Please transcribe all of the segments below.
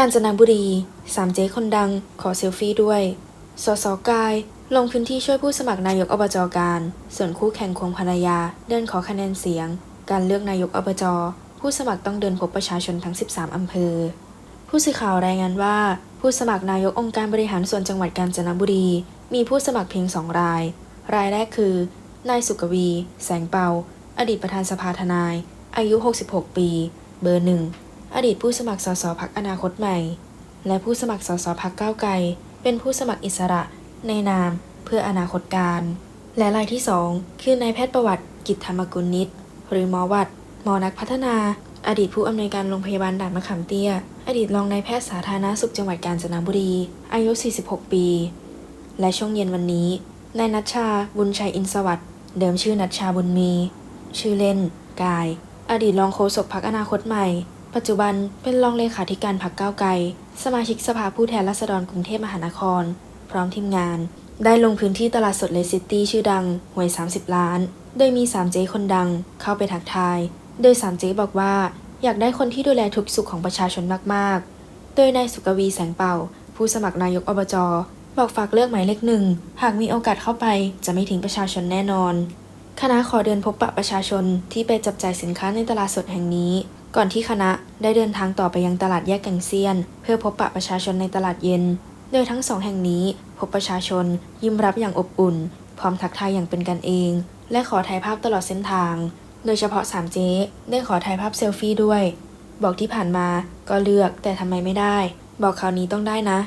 กาญจนบุรีสามเจ๊คนดังขอเซลฟี่ด้วย สสกาย ลงพื้นที่ช่วยผู้สมัครนายกอบจการ ส่วนคู่แข่งควงภรรยา เดินขอคะแนนเสียง การเลือกนายกอบจผู้สมัครต้องเดินพบประชาชนทั้ง 13 อำเภอ ผู้สื่อข่าวรายงานว่า ผู้สมัครนายกองค์การบริหารส่วนจังหวัดกาญจนบุรี มีผู้สมัครเพียงสองราย รายแรกคือ นายสุกวี แสงเปา อดีตประธานสภาทนาย อายุ 66 ปี เบอร์หนึ่ง อดีตผู้สมัครสสพักอนาคตใหม่ และผู้สมัครสสพักก้าวไกล เป็นผู้สมัครอิสระ ในนาม เพื่ออนาคตการ และรายที่ 2 คือนายแพทย์ประวัติกิจธรรมกุลนิตหรือหมอวัดหมอนักพัฒนา อดีตผู้อำนวยการโรงพยาบาลด่านมะขามเตี้ย อดีตรองนายแพทย์สาธารณสุขจังหวัดกาญจนบุรี อายุ 46 ปี และช่วงเย็นวันนี้ นายนัชชา บุญชัยอินสวัสด์เดิมชื่อนัชชาบุญมี ชื่อเล่น กาย อดีตรองโฆษกพักอนาคตใหม่ ปัจจุบันเป็นรองเลขาธิการพักก้าวไกล สมาชิกสภาผู้แทนราษฎรกรุงเทพมหานคร พร้อมทีมงาน ได้ลงพื้นที่ตลาดสดเลซิตี้ชื่อดังหวย 30 ล้าน โดยมี 3 เจ๊คนดังเข้าไปทักทาย โดย 3 เจ๊บอกว่า อยากได้คนที่ดูแลทุกสุขของประชาชนมากๆ โดยนายสุกวีแสงเป่า ผู้สมัครนายกอบจบอกฝากเลือกหมายเลขหนึ่ง หากมีโอกาสเข้าไปจะไม่ทิ้งประชาชนแน่นอน คณะขอเดินพบปะประชาชนที่ไปจับจ่ายสินค้าในตลาดสดแห่งนี้ ก่อนที่คณะได้เดินทางต่อไปยังตลาดแยกแก่งเซียน เพื่อพบปะประชาชนในตลาดเย็น โดยทั้งสองแห่งนี้พบประชาชนยิ้มรับอย่างอบอุ่น พร้อมทักทายอย่างเป็นกันเอง และขอถ่ายภาพตลอดเส้นทาง โดยเฉพาะสามเจ๊ได้ขอถ่ายภาพเซลฟี่ด้วย บอกที่ผ่านมาก็เลือกแต่ทำไมไม่ได้ บอกคราวนี้ต้องได้นะ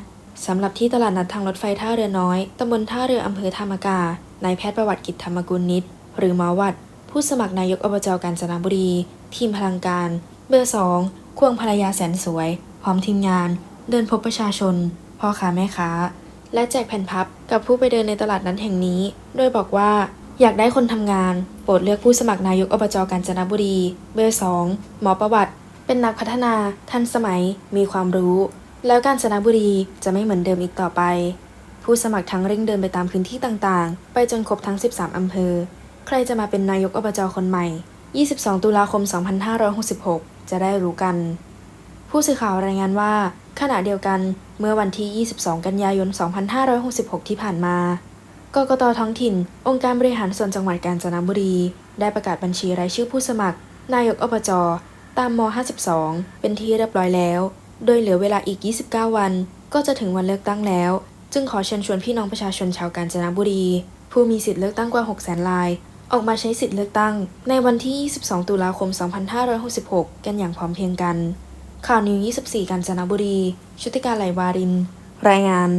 สำหรับที่ตลาดนัดทางรถไฟท่าเรือน้อยตำบลท่าเรืออำเภอธรรมกานายแพทย์ประวัติกิจธรรมกุลนิตหรือหมอวัด ผู้สมัครนายกอบจกาญจนบุรี ทีมพลังการ เบอร์สองควงภรรยาแสนสวย พร้อมทีมงาน เดินพบประชาชน พ่อค้าแม่ค้า และแจกแผ่นพับกับผู้ไปเดินในตลาดนั้นแห่งนี้ โดยบอกว่าอยากได้คนทำงาน โปรดเลือกผู้สมัครนายกอบจกาญจนบุรี เบอร์สองหมอประวัติ เป็นนักพัฒนา ทันสมัย มีความรู้ แล้วกาญจนบุรีจะไม่เหมือนเดิมอีกต่อไป ผู้สมัครทั้งเร่งเดินไปตามพื้นที่ต่างๆ ไปจนครบทั้ง 13 อำเภอ ใครจะมาเป็นนายกอบจคนใหม่ 22 ตุลาคม 2566 จะได้รู้กัน ผู้สื่อข่าวรายงานว่า ขณะเดียวกันเมื่อวันที่ 22 กันยายน 2566 ที่ผ่านมากกตท้องถิ่น องค์การบริหารส่วนจังหวัดกาญจนบุรี ได้ประกาศบัญชีรายชื่อผู้สมัคร นายกอบจตามม 52 เป็นที่เรียบร้อยแล้ว โดยเหลือเวลาอีก 29 วัน ก็จะถึงวันเลือกตั้งแล้ว จึงขอเชิญชวนพี่น้องประชาชนชาวกาญจนบุรี ผู้มีสิทธิ์เลือกตั้งกว่า 600,000ราย ออกมาใช้สิทธิ์เลือกตั้ง ในวันที่ 22 ตุลาคม 2566 กันอย่างพร้อมเพรียงกัน ข่าวนิว 24 กาญจนบุรี ชุติการไหลวาริน รายงาน